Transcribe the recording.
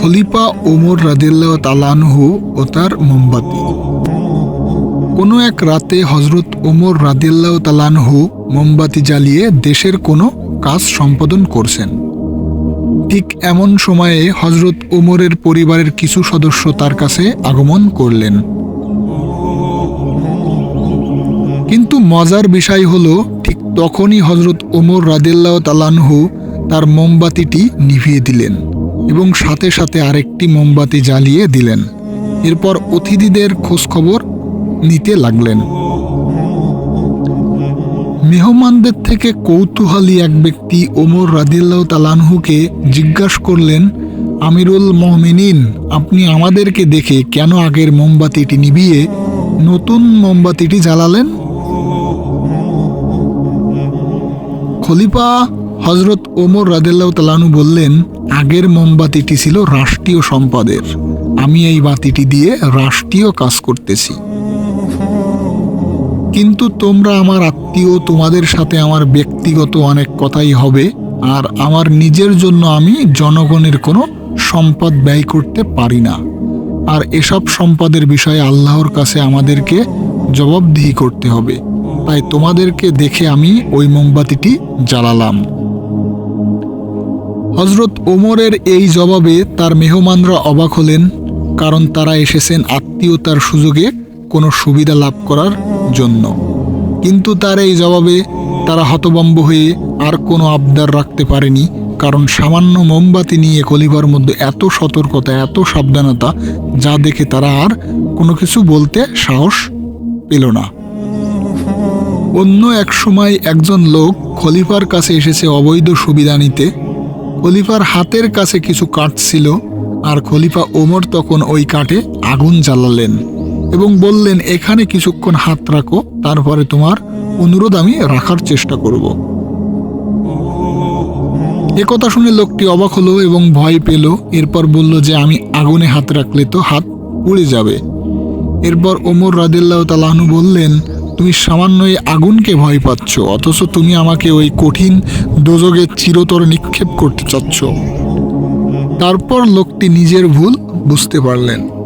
খলিফা ওমর রাদিল্লাহ তালানহু ও তার মোমবাতি। কোনো এক রাতে হজরত ওমর রাদিল্লাহ তালানহু মোমবাতি জ্বালিয়ে দেশের কোনো কাজ সম্পাদন করছেন। ঠিক এমন সময়ে হজরত ওমরের পরিবারের কিছু সদস্য তার কাছে আগমন করলেন। কিন্তু মজার বিষয় হলো, ঠিক তখনই হজরত ওমর রাদিল্লাহ তালানহু তার মোমবাতিটি নিভিয়ে দিলেন। এবং সাথে সাথে আরেকটি মোমবাতি জ্বালিয়ে দিলেন। এরপর অতিথিদের খোঁজখবর নিতে লাগলেন। মেহমানদের থেকে কৌতূহলী এক ব্যক্তি ওমর রাদিল্লাহ তালানহুকে জিজ্ঞাসা করলেন, আমিরুল মহমিনিন আপনি আমাদেরকে দেখে কেন আগের মোমবাতিটি নিভিয়ে নতুন মোমবাতিটি জ্বালালেন? খলিফা হজরত ওমর রাদিল্লাহ তালানু বললেন, আগের মোমবাতিটি ছিল রাষ্ট্রীয় সম্পদের। আমি এই বাতিটি দিয়ে রাষ্ট্রীয় কাজ করতেছি। কিন্তু তোমরা আমার আত্মীয়, তোমাদের সাথে আমার ব্যক্তিগত অনেক কথাই হবে, আর আমার নিজের জন্য আমি জনগণের কোনো সম্পদ ব্যয় করতে পারি না। আর এসব সম্পদের বিষয়ে আল্লাহর কাছে আমাদেরকে জবাবদিহি করতে হবে। তাই তোমাদেরকে দেখে আমি ওই মোমবাতিটি জ্বালালাম। হজরত ওমরের এই জবাবে তার মেহমানরা অবাক হলেন, কারণ তারা এসেছেন আত্মীয়তার সুযোগে কোনো সুবিধা লাভ করার জন্য। কিন্তু তার এই জবাবে তারা হতবম্ব হয়ে আর কোনো আবদার রাখতে পারেনি, কারণ সামান্য মোমবাতি নিয়ে কলিবার মধ্যে এত সতর্কতা, এত সাবধানতা, যা দেখে তারা আর কোনো কিছু বলতে সাহস পেল না। অন্য এক সময় একজন লোক খলিফার কাছে এসেছে অবৈধ সুবিধা নিতে। খলিফার হাতের কাছে কিছু কাঠ ছিল, আর খলিফা ওমর তখন ওই কাঠে আগুন জ্বালালেন এবং বললেন, এখানে কিছুক্ষণ হাত রাখো, তারপরে তোমার অনুরোধ আমি রাখার চেষ্টা করব। একথা শুনে লোকটি অবাক হলো এবং ভয় পেল। এরপর বলল যে, আমি আগুনে হাত রাখলে তো হাত পুড়ে যাবে। এরপর ওমর রাদিল্লাহ তালাহনু বললেন তুমি সামান্য এই আগুনকে ভয় পাচ্ছ, অথচ তুমি আমাকে ওই কঠিন দোজগে চিরতর নিক্ষেপ করতে চাচ্ছ। তারপর লোকটি নিজের ভুল বুঝতে পারলেন।